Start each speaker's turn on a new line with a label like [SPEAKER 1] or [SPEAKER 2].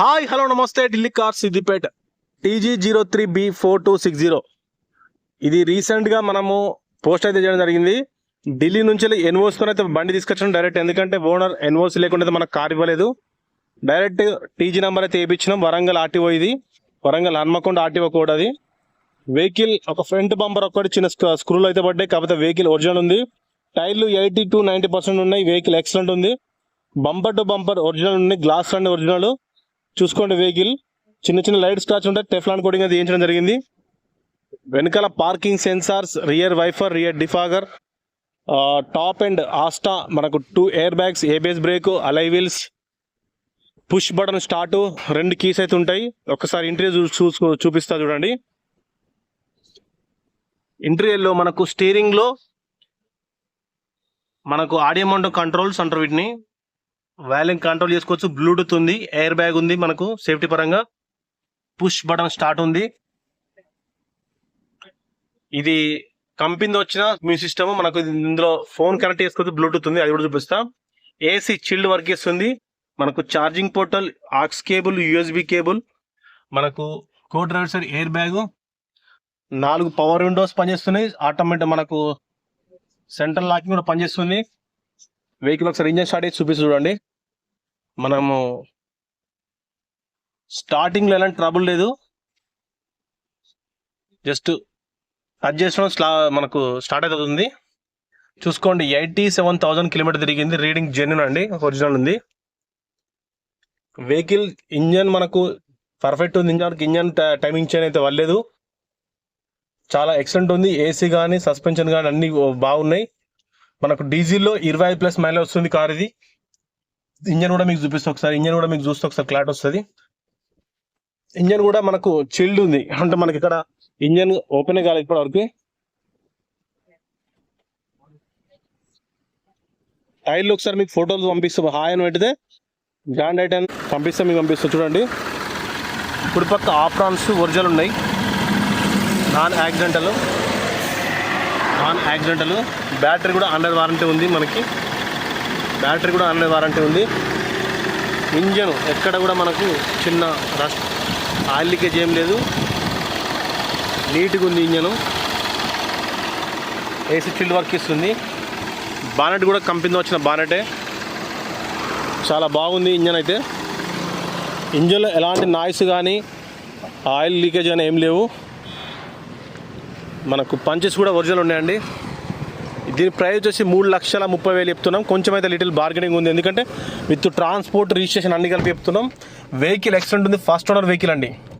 [SPEAKER 1] Hi hello namaste Delhi car Siddipet. TG zero three B four two six zero. ఇది రీసెంట్గా మనము post అయితే చేయడం జరిగింది. ఢిల్లీ నుంచి ఎన్ఓస్తో అయితే బండి తీసుకొచ్చాం డైరెక్ట్ ఎందుకంటే ఓనర్ ఎన్ఓస్ లేకుండా మనకు కార్ ఇవ్వలేదు. డైరెక్ట్ టీజీ నెంబర్ అయితే వేయించినాం. వరంగల్ ఆర్టీఓ ఇది. వరంగల్ హన్మకొండ ఆర్టీఓ కూడా అది. వెహికల్ ఒక ఫ్రంట్ బంపర్ ఒక్కటి చిన్న స్క్రూలు అయితే పడ్డాయి. కాకపోతే వెహికల్ ఒరిజినల్ ఉంది. టైర్లు ఎయిటీ టు నైంటీ పర్సెంట్ ఉన్నాయి. వెహికల్ ఎక్సలెంట్ ఉంది. బంపర్ టు బంపర్ ఒరిజినల్ ఉంది. గ్లాస్ అండ్ ఒరిజినల్ చూసుకోండి వెహికల్. చిన్న చిన్న లైట్ స్క్రాచ్ ఉంటాయి టెఫ్లాన్ కోటింగ్ అది వేయించడం జరిగింది. వెనకాల parking sensors rear wiper rear defogger top and Asta మనకు two air bags ABS brake alloy wheels push button start రెండు కీస్ అయితే ఉంటాయి. ఒకసారి ఇంటీరియర్ చూసుకో చూపిస్తా చూడండి. ఇంటీరియర్లో మనకు స్టీరింగ్లో మనకు ఆడియో మౌంట్ కంట్రోల్స్ అంటారు వీటిని. వాల్యూమ్ కంట్రోల్ చేసుకోవచ్చు. బ్లూటూత్ ఉంది. ఎయిర్ బ్యాగ్ ఉంది మనకు. సేఫ్టీ పరంగా పుష్ బటన్ స్టార్ట్ ఉంది. ఇది కంపెనీ వచ్చిన మీ సిస్టమ్ మనకు ఇది ఇందులో ఫోన్ కనెక్ట్ చేసుకోవచ్చు. బ్లూటూత్ ఉంది. అది కూడా చూపిస్తాం. ఏసీ చిల్డ్ వర్క్ చేస్తుంది. మనకు charging portal aux cable USB cable మనకు కో డ్రైవర్సర్ ఎయిర్ బ్యాగు నాలుగు పవర్ విండోస్ పనిచేస్తున్నాయి. ఆటోమేటిక్ మనకు సెంట్రల్ లాకింగ్ కూడా పనిచేస్తుంది. వెహికల్ ఒకసారి ఇంజన్ స్టార్ట్ చేసి చూపిస్తూ చూడండి. మనము స్టార్టింగ్లో ఎలాంటి ట్రబుల్ లేదు. జస్ట్ టచ్ చేసిన స్లా మనకు స్టార్ట్ అవుతుంది. చూసుకోండి ఎయిటీ సెవెన్ థౌసండ్ కిలోమీటర్ తిరిగింది. రీడింగ్ జెన్యున్ అండి ఒరిజినల్ ఉంది. వెహికల్ ఇంజన్ మనకు పర్ఫెక్ట్ ఉంది. ఇంజన్ ఇంజన్ టైమింగ్ చైన్ అయితే వల్లేదు. చాలా ఎక్సలెంట్ ఉంది. ఏసీ కానీ సస్పెన్షన్ కానీ అన్ని బాగున్నాయి. మనకు డీజిల్లో ఇరవై ప్లస్ మైలేజ్ వస్తుంది కార్ ఇది ఇంజన్ కూడా మీకు చూపిస్తా ఒకసారి. ఇంజన్ కూడా మీకు చూస్తే ఒకసారి క్లాట్ వస్తుంది. ఇంజన్ కూడా మనకు చిల్డ్ ఉంది. అంటే మనకి ఇక్కడ ఇంజన్ ఓపెన్ కాలేదు ఇప్పటి వరకు టైర్లు ఒకసారి మీకు ఫోటోలు పంపిస్తాం. హాయ్ అని పెట్టితే గ్రాండ్ ఐటెన్ పంపిస్తే మీకు పంపిస్తాం. చూడండి. ఇప్పుడు పక్క ఆఫ్రాన్స్ ఒరిజినల్ ఉన్నాయి. Non accidental. Non accidental. Battery కూడా అండర్ వారంటీ ఉంది మనకి. బ్యాటరీ కూడా అన్నీ వారంటీ ఉంది. ఇంజన్ ఎక్కడ కూడా మనకు చిన్న రస్ట్ ఆయిల్ లీకేజ్ ఏం లేదు. నీట్గా ఉంది ఇంజను. ఏసీ చిల్డ్ వర్క్ ఇస్తుంది. బానెట్ కూడా కంపెనీ వచ్చిన బానెటే. చాలా బాగుంది ఇంజన్ అయితే. ఇంజన్లో ఎలాంటి నాయిస్ కానీ ఆయిల్ లీకేజ్ కానీ ఏం లేవు. మనకు పంచెస్ కూడా ఒరిజినల్ ఉన్నాయండి. దీని ప్రైస్ వచ్చి మూడు లక్షల ముప్పై వేలు చెప్తున్నాం. కొంచెం అయితే లిటిల్ బార్గెనింగ్ ఉంది. ఎందుకంటే విత్ ట్రాన్స్పోర్ట్ రిజిస్ట్రేషన్ అన్ని కలిపి చెప్తున్నాం. వెహికల్ ఎక్సలెంట్ ఉంది. ఫస్ట్ ఓనర్ వెహికల్ అండి.